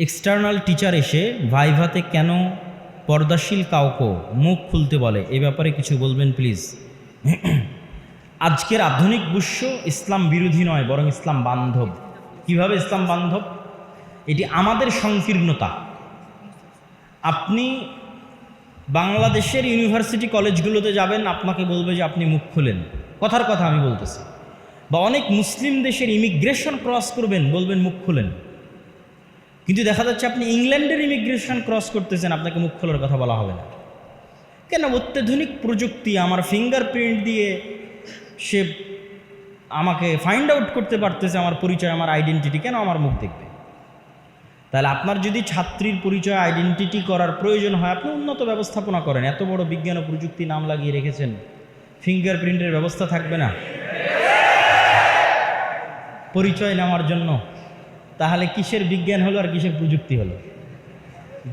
External teacher এসে ভাইভাতে কেন পর্দাশীল কাউকে মুখ খুলতে বলে? এ ব্যাপারে কিছু বলবেন প্লিজ আজকের আধুনিক বিশ্ব ইসলাম বিরোধী নয়, বরং ইসলাম বান্ধব। কীভাবে ইসলাম বান্ধব? এটি আমাদের সংকীর্ণতা। আপনি বাংলাদেশের ইউনিভার্সিটি কলেজগুলোতে যাবেন, আপনাকে বলবে যে আপনি মুখ খুলেন। কথার কথা আমি বলতেছি। বা অনেক মুসলিম দেশের ইমিগ্রেশন ক্রস করবেন, বলবেন মুখ খুলেন। কিন্তু দেখা যাচ্ছে আপনি ইংল্যান্ডের ইমিগ্রেশন ক্রস করতেছেন, আপনাকে মুখ খোলার কথা বলা হবে না। কেন? অত্যাধুনিক প্রযুক্তি আমার ফিঙ্গারপ্রিন্ট দিয়ে সে আমাকে ফাইন্ড আউট করতে পারতেছে, আমার পরিচয়, আমার আইডেন্টিটি কেন আমার মুখ দেখবে? তাহলে আপনার যদি ছাত্রীর পরিচয় আইডেন্টিটি করার প্রয়োজন হয়, আপনি উন্নত ব্যবস্থাপনা করেন। এত বড় বিজ্ঞান ও প্রযুক্তি নাম লাগিয়ে রেখেছেন ফিঙ্গারপ্রিন্টের ব্যবস্থা থাকবে না। পরিচয় নেওয়ার জন্য তাহলে কিসের বিজ্ঞান হলো আর কিসের প্রযুক্তি হলো?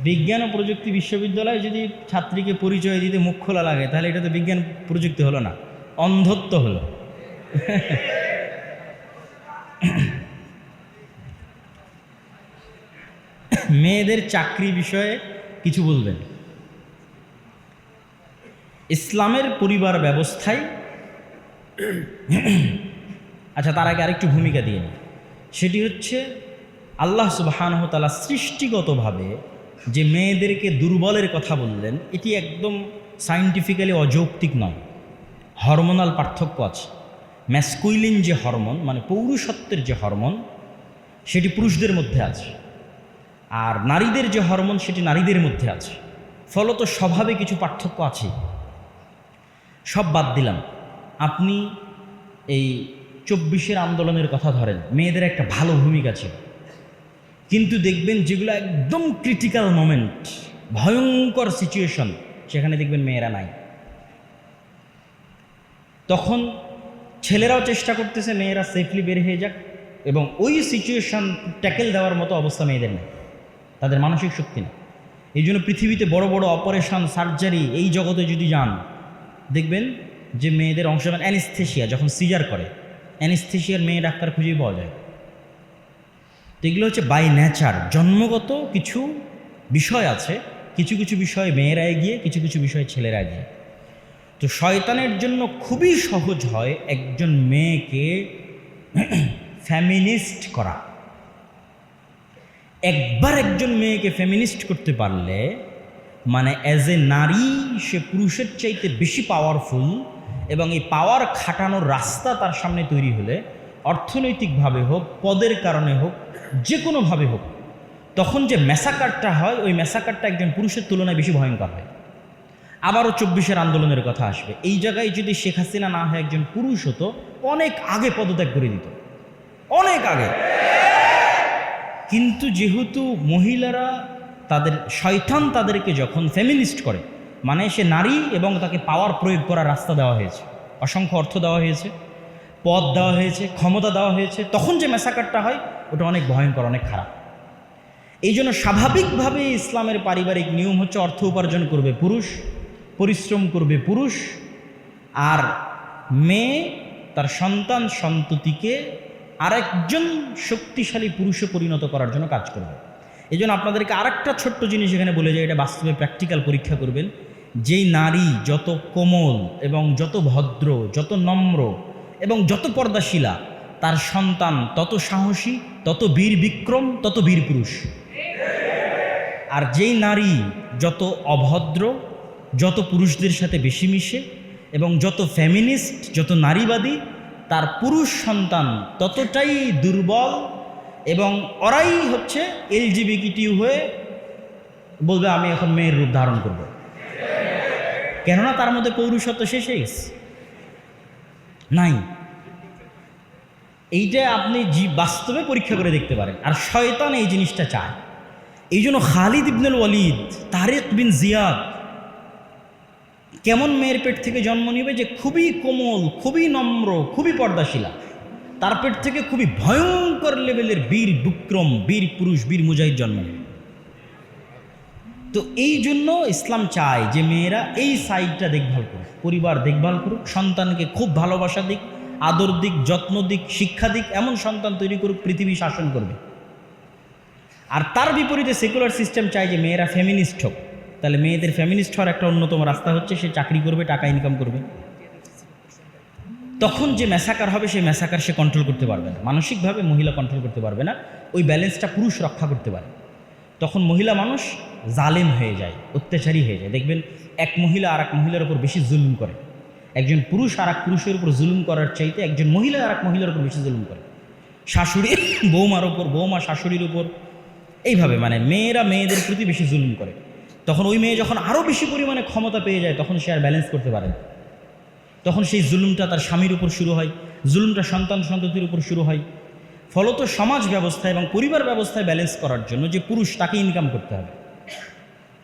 বিজ্ঞান ও প্রযুক্তি বিশ্ববিদ্যালয়ে যদি ছাত্রীকে পরিচয় দিতে মুখ খোলা লাগে, তাহলে এটা তো বিজ্ঞান প্রযুক্তি হলো না, অন্ধত্ব হলো। মেয়েদের চাকরি বিষয়ে কিছু বলবেন? ইসলামের পরিবার ব্যবস্থায় আচ্ছা তার আগে আরেকটু ভূমিকা দিয়ে সেটি হচ্ছে আল্লাহ সুবাহানহতালা সৃষ্টিগতভাবে যে মেয়েদেরকে দুর্বলের কথা বললেন, এটি একদম সাইন্টিফিক্যালি অযৌক্তিক নয়। হরমোনাল পার্থক্য আছে। ম্যাসকুইলিন যে হরমোন মানে পৌরুষত্বের যে হরমোন, সেটি পুরুষদের মধ্যে আছে। আর নারীদের যে হরমোন, সেটি নারীদের মধ্যে আছে। ফলত স্বভাবে কিছু পার্থক্য আছে। সব বাদ দিলাম। আপনি এই চব্বিশের আন্দোলনের কথা ধরেন, মেয়েদের একটা ভালো ভূমিকা ছিল। কিন্তু দেখবেন যেগুলো একদম ক্রিটিক্যাল মোমেন্ট ভয়ঙ্কর সিচুয়েশন সেখানে দেখবেন মেয়েরা নাই। তখন ছেলেরাও চেষ্টা করতেছে মেয়েরা সেফলি বের হয়ে যাক এবং ওই সিচুয়েশন ট্যাকেল দেওয়ার মতো অবস্থা মেয়েদের নেই। তাদের মানসিক শক্তি নেই। এই জন্য পৃথিবীতে বড় বড় অপারেশন সার্জারি এই জগতে যদি যান, দেখবেন যে মেয়েদের অংশ অ্যানিস্থেশিয়া যখন সিজার করে অ্যানিস্থেশিয়ার মেয়ে ডাক্তার খুঁজেই পাওয়া যায়। এগুলো হচ্ছে বাই নেচার জন্মগত কিছু বিষয় আছে, কিছু কিছু বিষয়ে মেয়েরা এগিয়ে, কিছু কিছু বিষয়ে ছেলেরা এগিয়ে। তো শয়তানের জন্য খুবই সহজ হয় একজন মেয়েকে ফ্যামিনিস্ট করা। একবার একজন মেয়েকে ফেমিনিস্ট করতে পারলে মানে অ্যাজ এ নারী, সে পুরুষের চাইতে বেশি পাওয়ারফুল এবং এই পাওয়ার খাটানোর রাস্তা তার সামনে তৈরি হলে, অর্থনৈতিকভাবে হোক, পদের কারণে হোক যে কোনোভাবে হোক, তখন যে ম্যাসাকারটা হয়, ওই ম্যাসাকারটা একজন পুরুষের তুলনায় বেশি ভয়ঙ্কর হয়। আবারও চব্বিশের আন্দোলনের কথা আসবে। এই জায়গায় যদি শেখ হাসিনা না হয় একজন পুরুষ হতো, অনেক আগে পদত্যাগ করে দিত। অনেক আগে। কিন্তু যেহেতু মহিলারা তাদের, শয়তান তাদেরকে যখন ফেমিনিস্ট করে মানে সে নারী এবং তাকে পাওয়ার প্রয়োগ করার রাস্তা দেওয়া হয়েছে। অসংখ্য অর্থ দেওয়া হয়েছে, পদ দেওয়া হয়েছে, ক্ষমতা দেওয়া হয়েছে, তখন যে মেসাকারটা হয় ওটা অনেক ভয়ঙ্কর, অনেক খারাপ। এই জন্য স্বাভাবিকভাবে ইসলামের পারিবারিক নিয়ম হচ্ছে অর্থ উপার্জন করবে পুরুষ, পরিশ্রম করবে পুরুষ, আর মেয়ে তার সন্তান সন্ততিকে আরেকজন শক্তিশালী পুরুষে পরিণত করার জন্য কাজ করবে। এই জন্য আপনাদেরকে আরেকটা ছোট্ট জিনিস এখানে বলে যায়, এটা বাস্তবে প্র্যাকটিক্যাল পরীক্ষা করবেন। যেই নারী যত কোমল এবং যত ভদ্র, যত নম্র এবং যত পর্দাশীলা তার সন্তান তত সাহসী, তত বীর বিক্রম, তত বীর পুরুষ। আর যেই নারী যত অভদ্র, যত পুরুষদের সাথে বেশি মিশে এবং যত ফ্যামিনিস্ট যত নারীবাদী, তার পুরুষ সন্তান ততটাই দুর্বল এবং ওরাই হচ্ছে এলজিবিকিটিউ হয়ে বলবে, আমি এখন মেয়ের রূপ ধারণ করব। কেননা তার মধ্যে পৌরুষত্ব শেষ নাই। এইটা আপনি জি, বাস্তবে পরীক্ষা করে দেখতে পারেন। আর শয়তান এই জিনিসটা চায়। এই জন্য খালিদ ইবনুল ওয়ালিদ, তারেক বিন জিয়াদ, কেমন মেয়ের পেট থেকে জন্ম নিবে যে খুবই কোমল, খুবই নম্র, খুবই পর্দাশীলা। তার পেট থেকে খুবই ভয়ঙ্কর লেভেলের বীর বিক্রম, বীর পুরুষ, বীর মুজাহিদ জন্ম নেবে। তো এই জন্য ইসলাম চায় যে মেয়েরা এই সাইডটা দেখভাল করুক, পরিবার দেখভাল করুক, সন্তানকে খুব ভালোবাসা দিক আদর দিক, যত্ন দিক, শিক্ষা দিক, এমন সন্তান তৈরি করুক, পৃথিবী শাসন করবে। আর তার বিপরীতে সেকুলার সিস্টেম চায় যে মেয়েরা ফেমিনিস্ট হোক। তাহলে মেয়েদের ফেমিনিস্ট হওয়ার একটা অন্যতম রাস্তা হচ্ছে, সে চাকরি করবে, টাকা ইনকাম করবে। তখন যে ম্যাসাকার হবে, সেই ম্যাসাকার সে কন্ট্রোল করতে পারবে না। মানসিকভাবে মহিলা কন্ট্রোল করতে পারবে না। ওই ব্যালেন্সটা পুরুষ রক্ষা করতে পারে। তখন মহিলা মানুষ জালেম হয়ে যায়, অত্যাচারী হয়ে যায়। দেখবেন এক মহিলা আর এক মহিলার উপর বেশি জুলুম করে। একজন পুরুষ আর এক পুরুষের উপর জুলুম করার চাইতে একজন মহিলা আর এক মহিলার উপর বেশি জুলুম করে। শাশুড়ি, বৌমার উপর, বৌমা শাশুড়ির উপর। এইভাবে মানে মেয়েরা মেয়েদের প্রতি বেশি জুলুম করে। তখন ওই মেয়ে যখন আরও বেশি পরিমাণে ক্ষমতা পেয়ে যায়, তখন সে আর ব্যালেন্স করতে পারে না। তখন সেই জুলুমটা তার স্বামীর উপর শুরু হয়, জুলুমটা সন্তান সন্ততির উপর শুরু হয়। ফলত সমাজ ব্যবস্থা এবং পরিবার ব্যবস্থায় ব্যালেন্স করার জন্য যে পুরুষ তাকে ইনকাম করতে হবে।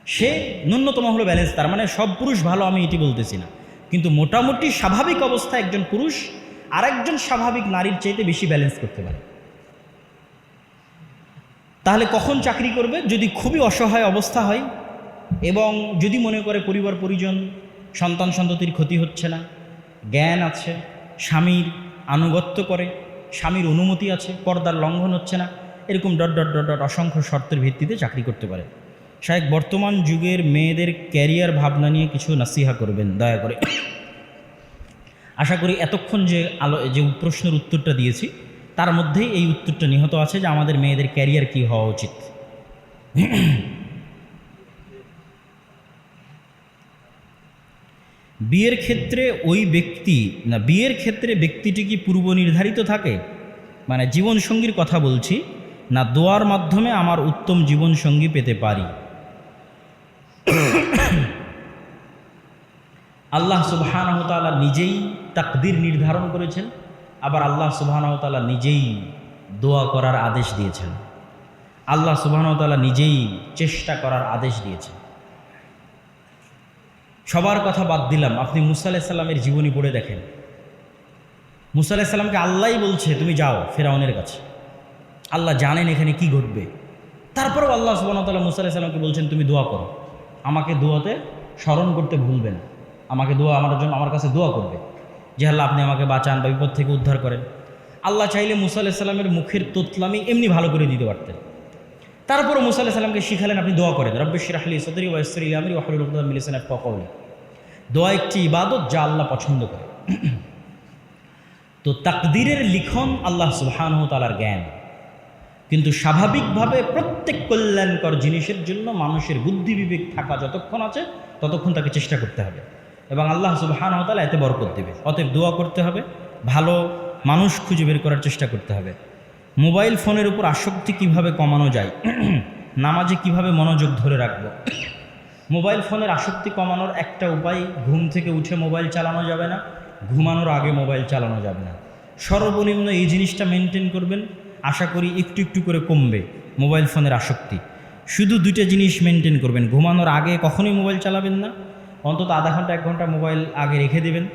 সে ন্যূনতম হলো ব্যালেন্স তার মানে সব পুরুষ ভালো আমি এটি বলতেছি না। কিন্তু মোটামুটি স্বাভাবিক অবস্থায় একজন পুরুষ আরেকজন স্বাভাবিক নারীর চাইতে বেশি ব্যালেন্স করতে পারে। তাহলে কখন চাকরি করবে? যদি খুবই অসহায় অবস্থা হয় এবং যদি মনে করে পরিবার, পরিজন, সন্তান, সন্ততির ক্ষতি হচ্ছে না, জ্ঞান আছে, স্বামীর আনুগত্য করে, স্বামীর অনুমতি আছে, পর্দার লঙ্ঘন হচ্ছে না, এরকম ডট ডট ডট ডট অসংখ্য শর্তের ভিত্তিতে চাকরি করতে পারে। শায়েক বর্তমান যুগের মেয়েদের ক্যারিয়ার ভাবনা নিয়ে কিছু নাসিহা করবেন, দয়া করে। আশা করি এতক্ষণ যে আলো, যে প্রশ্নের উত্তরটা দিয়েছি, তার মধ্যেই এই উত্তরটা নিহত আছে যে আমাদের মেয়েদের ক্যারিয়ার কী হওয়া উচিত। বিয়ের ক্ষেত্রে ওই ব্যক্তি, না, বিয়ের ক্ষেত্রে ব্যক্তিটি কি পূর্ব নির্ধারিত থাকে? মানে জীবনসঙ্গীর কথা বলছি, না দোয়ার মাধ্যমে আমার উত্তম জীবনসঙ্গী পেতে পারি? আল্লাহ সুবাহানহতালা নিজেই তাকদির নির্ধারণ করেছেন, আবার আল্লাহ সুবাহানহতালা নিজেই দোয়া করার আদেশ দিয়েছেন। আল্লাহ সুবাহানহতালা নিজেই চেষ্টা করার আদেশ দিয়েছেন। সবার কথা বাদ দিলাম, আপনি মুসা আলাহিসাল্লামের জীবনী পড়ে দেখেন। মুসা আলাহিসাল্লামকে আল্লাহই বলছে, তুমি যাও ফেরাউনের কাছে। আল্লাহ জানেন এখানে কি ঘটবে। তারপরেও আল্লাহ সুবাহতাল্লাহ মুসা আলাহিসাল্লামকে বলছেন, তুমি দোয়া করো। আমাকে দোয়াতে স্মরণ করতে ভুলবে না আমাকে দোয়া আমার জন্য আমার কাছে দোয়া করবে। যে আল্লাহ আপনি আমাকে বাঁচান বা বিপদ থেকে উদ্ধার করেন। আল্লাহ চাইলে মুসা আলাহিসাল্লামের মুখের তোতলামি এমনি ভালো করে দিতে পারতেন। তারপরে মুসা আলাহিসাল্লামকে শিখালেন আপনি দোয়া করেন। রব্বেশ্বর আহলি সদরি ওয়াসরি আমির ওয়াহরুল মিলিসেন কৌলি দোয়া একটি ইবাদত যা আল্লাহ পছন্দ করে। তো তাকদিরের লিখন আল্লাহ সুবহান তালার জ্ঞান। কিন্তু স্বাভাবিকভাবে প্রত্যেক কল্যাণকর জিনিসের জন্য মানুষের বুদ্ধি বিবেক থাকা যতক্ষণ আছে, ততক্ষণ তাকে চেষ্টা করতে হবে। এবং আল্লাহ সুবহান তালা এতে বরকত দেবে। অতএব দোয়া করতে হবে, ভালো মানুষ খুঁজে বের করার চেষ্টা করতে হবে। মোবাইল ফোনের উপর আসক্তি কীভাবে কমানো যায়, নামাজে কীভাবে মনোযোগ ধরে রাখব, মোবাইল ফোনের আসক্তি কমানোর একটা উপায়, ঘুম থেকে উঠে মোবাইল চালানো যাবে না, ঘুমানোর আগে মোবাইল চালানো যাবে না। সর্বনিম্ন এই জিনিসটা মেনটেন করবেন আশা করি একটু একটু করে কমবে মোবাইল ফোনের আসক্তি। শুধু দুইটা জিনিস মেনটেন করবেন, ঘুমানোর আগে কখনোই মোবাইল চালাবেন না, অন্তত আধা ঘণ্টা, এক ঘণ্টা মোবাইল আগে রেখে দেবেন,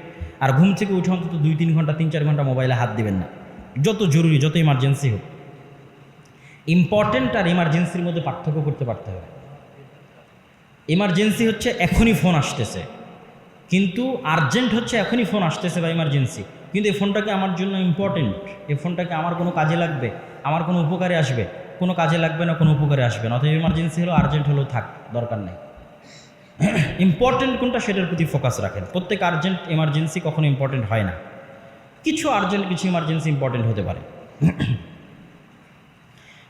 আর ঘুম থেকে উঠে অন্তত দুই, তিন ঘণ্টা, তিন, চার ঘণ্টা মোবাইলে হাত দেবেন না। যত জরুরি, যত ইমার্জেন্সি হোক। ইম্পর্টেন্ট আর ইমার্জেন্সির মধ্যে পার্থক্য করতে পারতে হবে। ইমার্জেন্সি হচ্ছে এখনই ফোন আসতেছে। কিন্তু আর্জেন্ট হচ্ছে এখনই ফোন আসতেছে বা ইমার্জেন্সি কিন্তু এই ফোনটাকে আমার জন্য ইম্পর্টেন্ট এই ফোনটাকে আমার কোনো কাজে লাগবে, আমার কোনো উপকারে আসবে, কোনো কাজে লাগবে না, কোনো উপকারে আসবে না। অথবা ইমার্জেন্সি হলো আর্জেন্ট হলেও থাক, দরকার নেই। ইম্পর্টেন্ট কোনটা সেটার প্রতি ফোকাস রাখেন। প্রত্যেক আর্জেন্ট ইমার্জেন্সি কখনো ইম্পর্টেন্ট হয় না। কিছু আর্জেন্ট কিছু ইমার্জেন্সি ইম্পর্টেন্ট হতে পারে।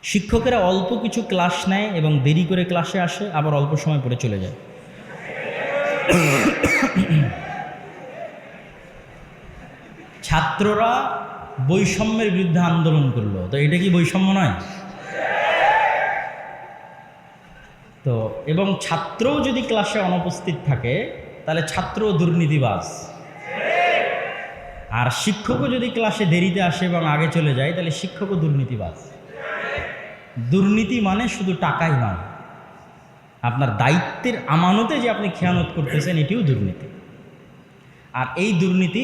শিক্ষকেরা অল্প কিছু ক্লাস নেয় এবং দেরি করে ক্লাসে আসে, আবার অল্প সময় পরে চলে যায়। ছাত্ররা বৈষম্যের বিরুদ্ধে আন্দোলন করল। তো এটা কি বৈষম্য নয়? তো এবং ছাত্রও যদি ক্লাসে অনুপস্থিত থাকে, তাহলে ছাত্র দুর্নীতিবাজ। আর শিক্ষকও যদি ক্লাসে দেরিতে আসে এবং আগে চলে যায়, তাহলে শিক্ষকও দুর্নীতিবাজ। দুর্নীতি মানে শুধু টাকাই নয়। আপনার দায়িত্বের আমানতে যে আপনি খেয়ানত করতেছেন, এটিও দুর্নীতি। আর এই দুর্নীতি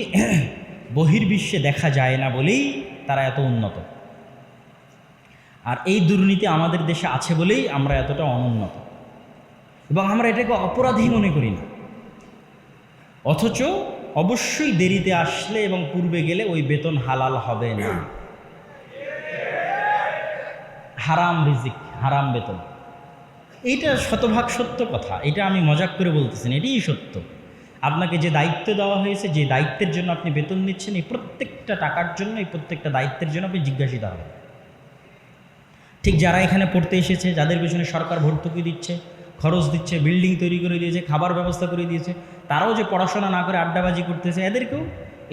বহির্বিশ্বে দেখা যায় না বলেই তারা এত উন্নত। আর এই দুর্নীতি আমাদের দেশে আছে বলেই আমরা এতটা অনুন্নত। এবং আমরা এটাকে অপরাধী মনে করি না। অথচ অবশ্যই দেরিতে আসলে এবং পূর্বে গেলে ওই বেতন হালাল হবে না। হারাম রিজিক, হারাম বেতন। এইটা শতভাগ সত্য কথা। এটা আমি মজাক করে বলতেছি না সত্য। আপনাকে যে দায়িত্ব দেওয়া হয়েছে, যে দায়িত্বের জন্য আপনি বেতন নিচ্ছেন, এই প্রত্যেকটা টাকার জন্য, এই প্রত্যেকটা দায়িত্বের জন্য আপনি জিজ্ঞাসিত হবেন ঠিক যারা এখানে পড়তে এসেছে, যাদের পেছনে সরকার ভর্তুকি দিচ্ছে, খরচ দিচ্ছে, বিল্ডিং তৈরি করে দিয়েছে, খাবার ব্যবস্থা করে দিয়েছে, তারাও যে পড়াশোনা না করে আড্ডাবাজি করতেছে, এদেরকেও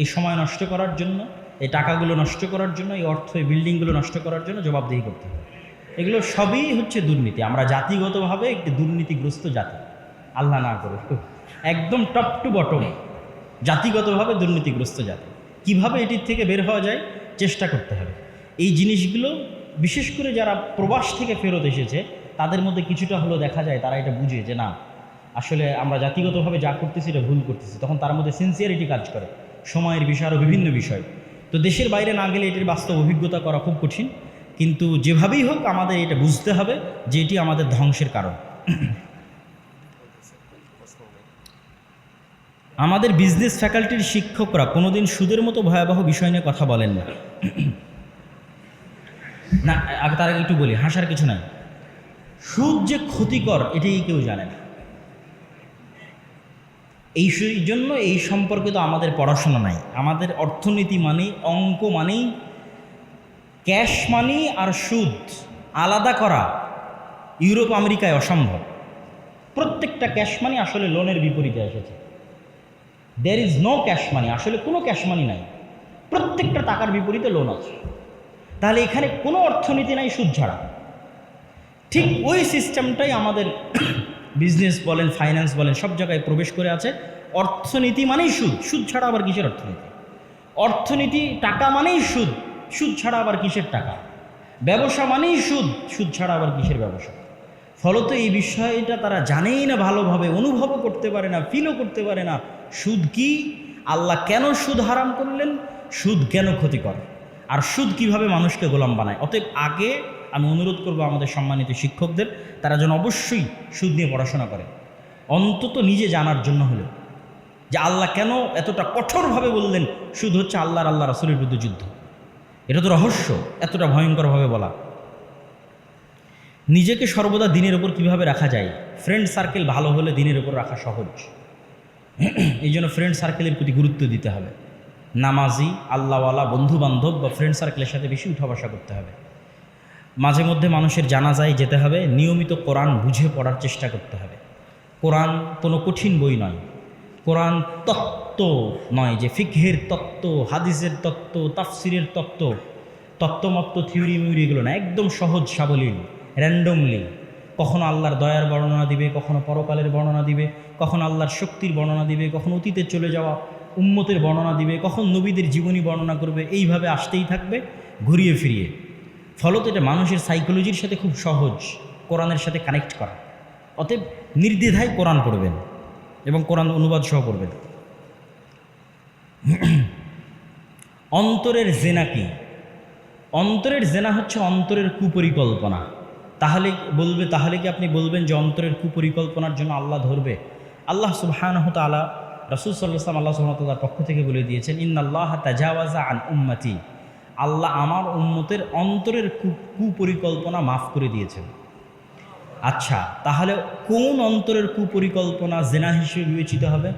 এই সময় নষ্ট করার জন্য, এই টাকাগুলো নষ্ট করার জন্য, এই অর্থ, এই বিল্ডিংগুলো নষ্ট করার জন্য জবাবদিহি করতে হবে। এগুলো সবই হচ্ছে দুর্নীতি। আমরা জাতিগতভাবে একটি দুর্নীতিগ্রস্ত জাতি। আল্লাহ না করে একদম টপ টু বটম জাতিগতভাবে দুর্নীতিগ্রস্ত জাতি। কীভাবে এটির থেকে বের হওয়া যায়? চেষ্টা করতে হবে। এই জিনিসগুলো, বিশেষ করে যারা প্রবাস থেকে ফেরত এসেছে, তাদের মধ্যে কিছুটা হলেও দেখা যায়, তারা এটা বুঝে যে না, আসলে আমরা জাতিগতভাবে যা করতেছি, এটা ভুল করতেছি। তখন তার মধ্যে সিনসিয়ারিটি কাজ করে। সময়ের বিষয় আরও বিভিন্ন বিষয়। তো দেশের বাইরে না গেলে এটির বাস্তব অভিজ্ঞতা করা খুব কঠিন। কিন্তু যেভাবেই হোক, আমাদের এটা বুঝতে হবে যে এটি আমাদের ধ্বংসের কারণ। আমাদের বিজনেস ফ্যাকাল্টির শিক্ষকরা কোনোদিন সুদের মতো ভয়াবহ বিষয় নিয়ে কথা বলেন না। না, আগে তার একটু বলি, হাসার কিছু নাই। সুদ যে ক্ষতিকর এটাই কেউ জানে না। এই জন্য এই সম্পর্কে তো আমাদের পড়াশোনা নাই। আমাদের অর্থনীতি মানেই, অঙ্ক মানেই, ক্যাশ মানি আর সুদ আলাদা করা ইউরোপ আমেরিকায় অসম্ভব। প্রত্যেকটা ক্যাশ মানি আসলে লোনের বিপরীতে এসেছে। There is no cash money আসলে কোনো ক্যাশ মানি নাই। প্রত্যেকটা টাকার বিপরীতে লোন আছে। তাহলে এখানে কোনো অর্থনীতি নাই সুদ ছাড়া। ঠিক ওই সিস্টেমটাই আমাদের বিজনেস বলেন ফাইন্যান্স বলেন, সব জায়গায় প্রবেশ করে আছে। অর্থনীতি মানেই সুদ। সুদ ছাড়া আবার কিসের অর্থনীতি? অর্থনীতি টাকা মানেই সুদ। সুদ ছাড়া আবার কিসের টাকা? ব্যবসা মানেই সুদ। সুদ ছাড়া আবার কিসের ব্যবসা? ফলত এই বিষয়টা তারা জানেই না, ভালোভাবে অনুভবও করতে পারে না ফিলও করতে পারে না। সুদ কি? আল্লাহ কেন সুদ হারাম করলেন? সুদ কেন ক্ষতিকর? আর সুদ কীভাবে মানুষকে গোলাম বানায়? অতএব আগে আমি অনুরোধ করব আমাদের সম্মানিত শিক্ষকদের, তারা যেন অবশ্যই সুদ নিয়ে পড়াশোনা করে। অন্তত নিজে জানার জন্য হলো যে আল্লাহ কেন এতটা কঠোরভাবে বললেন, সুদ হচ্ছে আল্লাহর আল্লাহ রাসুলের বিরুদ্ধে যুদ্ধ। এটা তো রহস্য, এতটা ভয়ঙ্করভাবে বলা। নিজেকে সর্বদা দিনের ওপর কীভাবে রাখা যায়? ফ্রেন্ড সার্কেল ভালো হলে দিনের ওপর রাখা সহজ। এই জন্য ফ্রেন্ড সার্কেলের প্রতি গুরুত্ব দিতে হবে। নামাজি, আল্লাহওয়ালা বন্ধু বান্ধব বা ফ্রেন্ড সার্কেলের সাথে বেশি উঠা বসা করতে হবে। মাঝে মধ্যে মানুষের জানাজায় যেতে হবে, নিয়মিত কোরআন বুঝে পড়ার চেষ্টা করতে হবে। কোরআন কোনো কঠিন বই নয়। কোরআন তত্ত্ব নয় যে ফিকহের তত্ত্ব, হাদিসের তত্ত্ব, তাফসিরের তত্ত্ব, তত্ত্বমত্ত থিওরি মিউরি এগুলো না, একদম সহজ, সাবলীল র্যান্ডমলি কখনো আল্লাহর দয়ার বর্ণনা দিবে, কখনো পরকালের বর্ণনা দিবে, কখনো আল্লাহর শক্তির বর্ণনা দিবে, কখনো অতীতে চলে যাওয়া উম্মতের বর্ণনা দিবে, কখন নবীদের জীবনী বর্ণনা করবে, এইভাবে আসতেই থাকবে ঘুরিয়ে ফিরিয়ে। ফলত এটা মানুষের সাইকোলজির সাথে খুব সহজ, কোরআনের সাথে কানেক্ট করা। অতএব নির্দ্বিধায় কোরআন পড়বেন এবং কোরআন অনুবাদ সহ পড়বেন। অন্তরের জেনা কি? অন্তরের জেনা হচ্ছে অন্তরের কুপরিকল্পনা। তাহলে বলবে, তাহলে কি আপনি বলবেন যে অন্তরের কুপরিকল্পনার জন্য আল্লাহ ধরবে? আল্লাহ সুবহানাহ তালা রসুল সাল্লাম আল্লাহ সুহামতাল্লাহর পক্ষ থেকে বলে দিয়েছেন, ইন্নাল্লাহ তাজাওয়াজা আন উম্মতি। আল্লাহ আমার উম্মতের অন্তরের কুপরিকল্পনা মাফ করে দিয়েছেন। আচ্ছা তাহলে কোন অন্তরের কুপরিকল্পনা জেনা হিসেবে বিবেচিত হবে?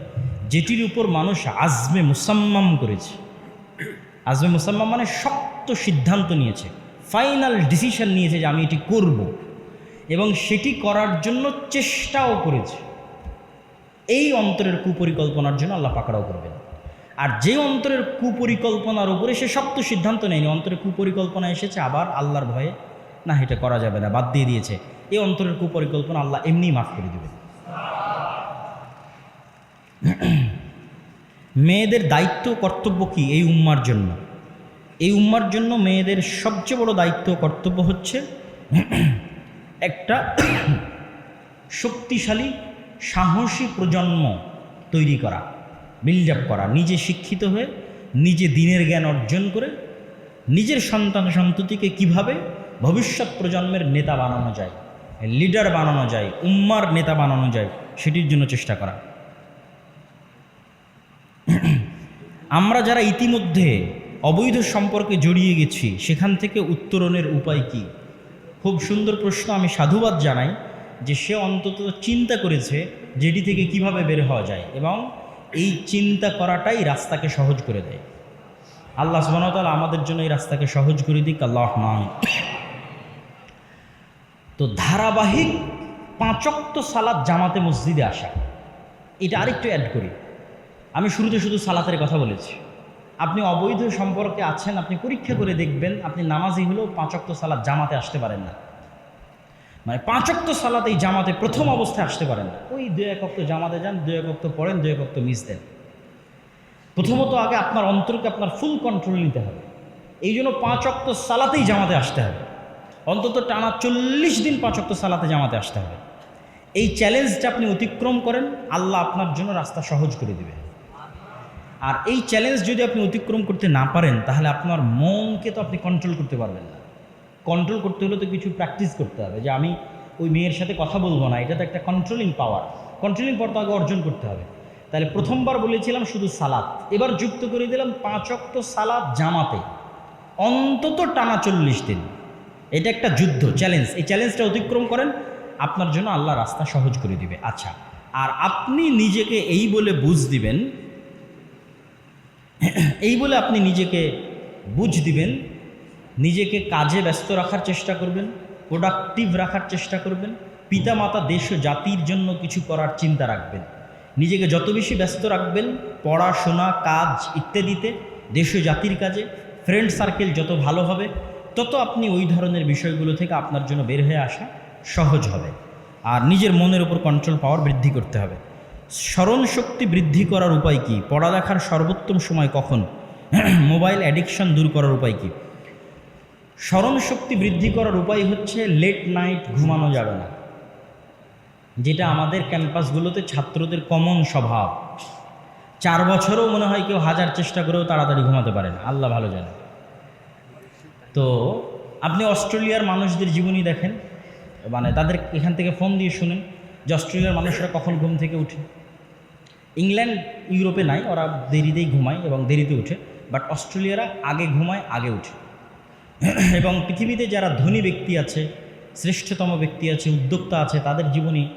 যেটির উপর মানুষ আজমে মুসাম্মাম করেছে। আজমে মুসাম্মাম মানে শক্ত সিদ্ধান্ত নিয়েছে। ফাইনাল ডিসিশন নিয়েছে যে আমি এটি করব। এবং সেটি করার জন্য চেষ্টাও করেছে। এই অন্তরের কুপরিকল্পনার জন্য আল্লাহ পাকড়াও করবেন। আর যে অন্তরের কুপরিকল্পনার উপরে সে শক্ত সিদ্ধান্ত নেয়নি। অন্তরে কুপরিকল্পনা এসেছে, আবার আল্লাহর ভয়ে, না, এটা করা যাবে না, বাদ দিয়ে দিয়েছে। এই অন্তরের কুপরিকল্পনা আল্লাহ এমনিই মাফ করে দেবেন। মেয়েদের দায়িত্ব, কর্তব্য কি এই উম্মার জন্য? এই উম্মার জন্য মেয়েদের সবচেয়ে বড় দায়িত্ব কর্তব্য হচ্ছে একটা শক্তিশালী, সাহসী প্রজন্ম তৈরি করা বিল্ড আপ করা, নিজে শিক্ষিত হয়ে নিজে দিনের জ্ঞান অর্জন করে নিজের সন্তান সন্ততিকে কীভাবে ভবিষ্যৎ প্রজন্মের নেতা বানানো যায় লিডার বানানো যায়, উম্মার নেতা বানানো যায়, সেটির জন্য চেষ্টা করা। আমরা যারা ইতিমধ্যে অবৈধ সম্পর্কে জড়িয়ে গেছি, সেখান থেকে উত্তরণের উপায় কি? খুব সুন্দর প্রশ্ন আমি সাধুবাদ জানাই যে সে অন্তত চিন্তা করেছে যেটি থেকে কীভাবে বের হওয়া যায় এবং এই চিন্তা করাটাই রাস্তাকে সহজ করে দেয়। আল্লাহ সুবাহতাল আমাদের জন্য এই রাস্তাকে সহজ করে দিক, আল্লাহ মান তো ধারাবাহিক পাঁচক্ত সালাদ জামাতে মসজিদে আসা, এটা আরেকটু অ্যাড করি। আমি শুরুতে শুধু সালাতের কথা বলেছি। আপনি অবৈধ সম্পর্কে আছেন, আপনি পরীক্ষা করে দেখবেন, আপনি নামাজি হলেও পাঁচক্ত সালাদ জামাতে আসতে পারেন না। মানে পাঁচক্ত সালাত এই জামাতে প্রথম অবস্থায় আসতে পারেন না। ওই দু এক অক্ত জামাতে যান দু এক অক্ত পড়েন দু এক অক্ত মিস দেন। প্রথমত আগে আপনার অন্তরকে আপনার ফুল কন্ট্রোল নিতে হবে। এই জন্য পাঁচ অক্ত সালাতেই জামাতে আসতে হবে। অন্তত টানা চল্লিশ দিন পাঁচ অক্ত সালাতে জামাতে আসতে হবে। এই চ্যালেঞ্জটা আপনি অতিক্রম করেন, আল্লাহ আপনার জন্য রাস্তা সহজ করে দেবে আর এই চ্যালেঞ্জ যদি আপনি অতিক্রম করতে না পারেন, তাহলে আপনার মনকে তো আপনি কন্ট্রোল করতে পারবেন না। কন্ট্রোল করতে হলে তো কিছু প্র্যাকটিস করতে হবে। যে আমি ওই মেয়ের সাথে কথা বলব না, এটা তো একটা কন্ট্রোলিং পাওয়ার কন্ট্রোলিং পাওয়ার তো আগে অর্জন করতে হবে। তাহলে প্রথমবার বলেছিলাম শুধু সালাদ এবার যুক্ত করে দিলাম পাঁচ অক্ত সালাদ জামাতে। অন্তত টানা চল্লিশ দিন। এটা একটা যুদ্ধ চ্যালেঞ্জ এই চ্যালেঞ্জটা অতিক্রম করেন, আপনার জন্য আল্লাহ রাস্তা সহজ করে দিবে। আচ্ছা আর আপনি নিজেকে এই বলে বুঝ দিবেন এই বলে আপনি নিজেকে বুঝ দিবেন, নিজেকে কাজে ব্যস্ত রাখার চেষ্টা করবেন প্রোডাক্টিভ রাখার চেষ্টা করবেন, পিতামাতা, দেশ ও জাতির জন্য কিছু করার চিন্তা রাখবেন। নিজেকে যত বেশি ব্যস্ত রাখবেন পড়াশোনা কাজ ইত্যাদিতে, দেশ ও জাতির কাজে ফ্রেন্ড সার্কেল যত ভালো হবে, তত আপনি ওই ধরনের বিষয়গুলো থেকে আপনার জন্য বের হয়ে আসা সহজ হবে। আর নিজের মনের উপর কন্ট্রোল পাওয়ার বৃদ্ধি করতে হবে। স্মরণ শক্তি বৃদ্ধি করার উপায় কি? পড়ালেখার সর্বোত্তম সময় কখন? মোবাইল অ্যাডিকশন দূর করার উপায় কি? স্মরণ শক্তি বৃদ্ধি করার উপায় হচ্ছে লেট নাইট ঘুমানো যাবে না। যেটা আমাদের ক্যাম্পাসগুলোতে ছাত্রদের কমন স্বভাব। চার বছরও মনে হয় কেউ হাজার চেষ্টা করেও তাড়াতাড়ি ঘুমাতে পারে না। আল্লাহ ভালো জানে। তো আপনি অস্ট্রেলিয়ার মানুষদের জীবনী দেখেন। মানে তাদের এখান থেকে ফোন দিয়ে শুনেন যে অস্ট্রেলিয়ার মানুষরা কখন ঘুম থেকে উঠে। ইংল্যান্ড, ইউরোপে নাই, ওরা দেরিতেই ঘুমায় এবং দেরিতে উঠে। বাট অস্ট্রেলিয়ারা আগে ঘুমায়, আগে উঠে। এবং পৃথিবীতে যারা ধনী ব্যক্তি আছে, শ্রেষ্ঠতম ব্যক্তি আছে, উদ্যোক্তা আছে, তাদের জীবনী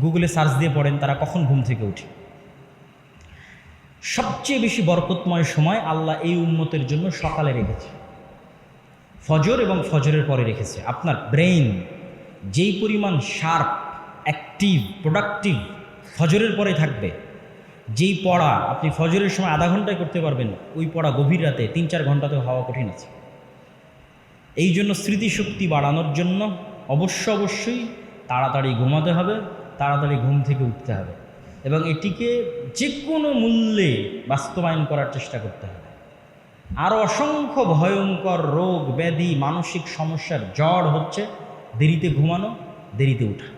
গুগলে সার্চ দিয়ে পড়েন, তারা কখন ঘুম থেকে উঠে। সবচেয়ে বেশি বরকতময় সময় আল্লাহ এই উন্মতের জন্য সকালে রেখেছে। ফজর এবং ফজরের পরে রেখেছে। আপনার ব্রেইন যেই পরিমাণ শার্প অ্যাক্টিভ প্রোডাক্টিভ ফজরের পরে থাকবে যেই পড়া আপনি ফজরের সময় আধা ঘন্টায় করতে পারবেন, ওই পড়া গভীর রাতে তিন চার ঘন্টাতে হওয়া কঠিন আছে। এই জন্য স্মৃতিশক্তি বাড়ানোর জন্য অবশ্য অবশ্যই তাড়াতাড়ি ঘুমাতে হবে, তাড়াতাড়ি ঘুম থেকে উঠতে হবে এবং এটিকে যে কোনো মূল্যে বাস্তবায়ন করার চেষ্টা করতে হবে। আরও অসংখ্য ভয়ঙ্কর রোগ, ব্যাধি, মানসিক সমস্যার জ্বর হচ্ছে, দেরিতে ঘুমানো, দেরিতে উঠা।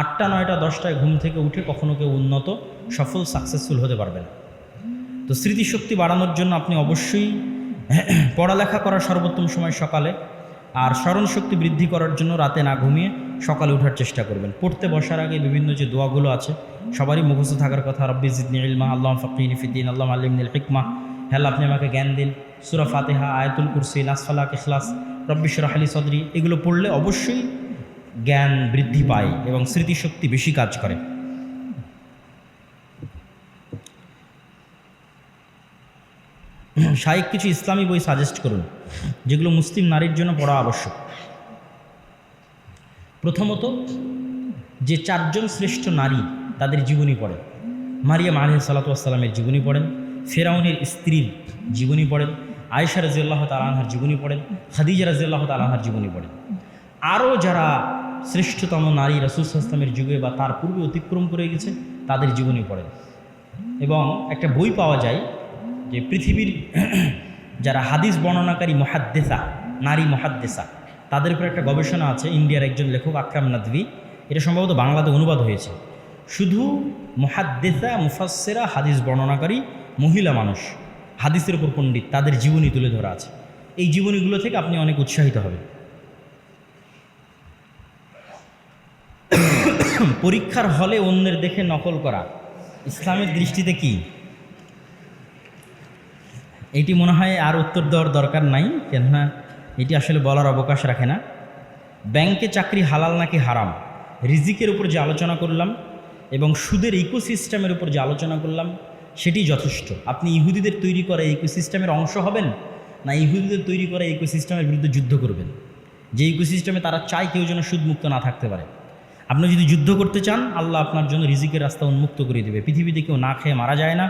আটটা, নয়টা, দশটায় ঘুম থেকে উঠে কখনো কেউ উন্নত, সফল সাকসেসফুল হতে পারবে না। তো স্মৃতিশক্তি বাড়ানোর জন্য আপনি অবশ্যই পড়ালেখা করার সর্বোত্তম সময় সকালে আর স্মরণ শক্তি বৃদ্ধি করার জন্য রাতে না ঘুমিয়ে সকালে ওঠার চেষ্টা করবেন। পড়তে বসার আগে বিভিন্ন যে দোয়াগুলো আছে, সবারই মুখস্থ থাকার কথা, রব্বি জিদনি ইলমা আল্লাহ ফকিন ফিদ্দিন আল্লাহ আলিমিন হিকমা হ্যাঁ আপনি আমাকে জ্ঞান দিন সুরা ফাতেহা, আয়াতুল কুরসি নাসফালাক ইখলাস রব্বি আলী সদরি এগুলো পড়লে অবশ্যই জ্ঞান বৃদ্ধি পায় এবং স্মৃতিশক্তি বেশি কাজ করে। শাইক কিছু ইসলামী বই সাজেস্ট করুন, যেগুলো মুসলিম নারীর জন্য পড়া আবশ্যক। প্রথমত, যে চারজন শ্রেষ্ঠ নারী তাদের জীবনী পড়েন। মারিয়াম আলহ সালাতামের জীবনী পড়েন, ফেরাউনের স্ত্রীর জীবনী পড়েন, আয়েশা রাজিউল্লাহ তালাহার জীবনী পড়েন, খাদিজা রাজিউল্লাহ তালাহার জীবনী পড়েন। আরও যারা শ্রেষ্ঠতম নারী রাসুলসাল্লামের যুগে বা তার পূর্বে অতিক্রম করে গেছে, তাদের জীবনী পড়েন এবং একটা বই পাওয়া যায় যে পৃথিবীর যারা হাদিস বর্ণনাকারী মহাদ্দেসা, নারী মহাদ্দেসা, তাদের উপর একটা গবেষণা আছে, ইন্ডিয়ার একজন লেখক আকরাম নাদভি। এটা সম্ভবত বাংলাতে অনুবাদ হয়েছে। শুধু মহাদ্দেসা মুফাসেরা হাদিস বর্ণনাকারী মহিলা মানুষ, হাদিসের উপর পণ্ডিত, তাদের জীবনী তুলে ধরা আছে। এই জীবনীগুলো থেকে আপনি অনেক উৎসাহিত হবেন। পরীক্ষার হলে অন্যের দেখে নকল করা। ইসলামের দৃষ্টিতে কি? এটি মনে হয় আর উত্তর দেওয়ার দরকার নাই, কেননা এটি আসলে বলার অবকাশ রাখে না। ব্যাংকে চাকরি হালাল নাকি হারাম? রিজিকের উপর যে আলোচনা করলাম এবং সুদের ইকোসিস্টেমের উপর যে আলোচনা করলাম, সেটি যথেষ্ট। আপনি ইহুদিদের তৈরি করা ইকোসিস্টেমের অংশ হবেন না ইহুদিদের তৈরি করা ইকোসিস্টেমের বিরুদ্ধে যুদ্ধ করবেন? যে ইকোসিস্টেমে তারা চায় কেউ যেন সুদমুক্ত না থাকতে পারে। আপনি যদি যুদ্ধ করতে চান, আল্লাহ আপনার জন্য রিজিকের রাস্তা উন্মুক্ত করে দেবে। পৃথিবীতে কেউ না খেয়ে মারা যায় না।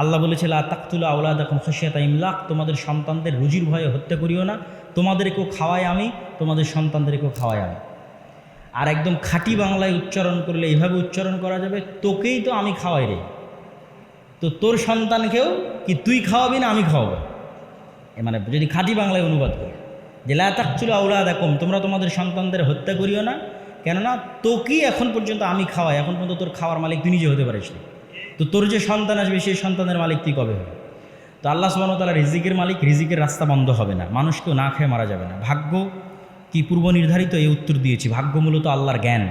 আল্লাহ বলেছে, লা তাকতুলা আউলাদ এখন খসিয়াতা ইমলাক। তোমাদের সন্তানদের রুজির ভয়ে হত্যা করিও না। তোমাদেরকেও খাওয়াই আমি, তোমাদের সন্তানদেরকেও খাওয়াই আমি। আর একদম খাঁটি বাংলায় উচ্চারণ করলে এইভাবে উচ্চারণ করা যাবে, তোকেই তো আমি খাওয়াই রে। তো তোর সন্তানকেও কি তুই খাওয়াবি না আমি খাওয়াবো? এ মানে যদি খাঁটি বাংলায় অনুবাদ করি, যে লাতাকচুল আউলাদ একম তোমরা তোমাদের সন্তানদের হত্যা করিও না। কেননা তোকেই এখন পর্যন্ত আমি খাওয়াই, এখন পর্যন্ত তোর খাওয়ার মালিক তুই নিজে হতে পারিস না। তো তোর যে সন্তান আসবে, সেই সন্তানের মালিক তুই কবে হবে? তো আল্লাহ সুবাহ তালা রিজিকের মালিক, রিজিকের রাস্তা বন্ধ হবে না। মানুষকেও না খেয়ে মারা যাবে না। ভাগ্য কি পূর্ব নির্ধারিত এই উত্তর দিয়েছি। ভাগ্য মূলত আল্লাহর জ্ঞান।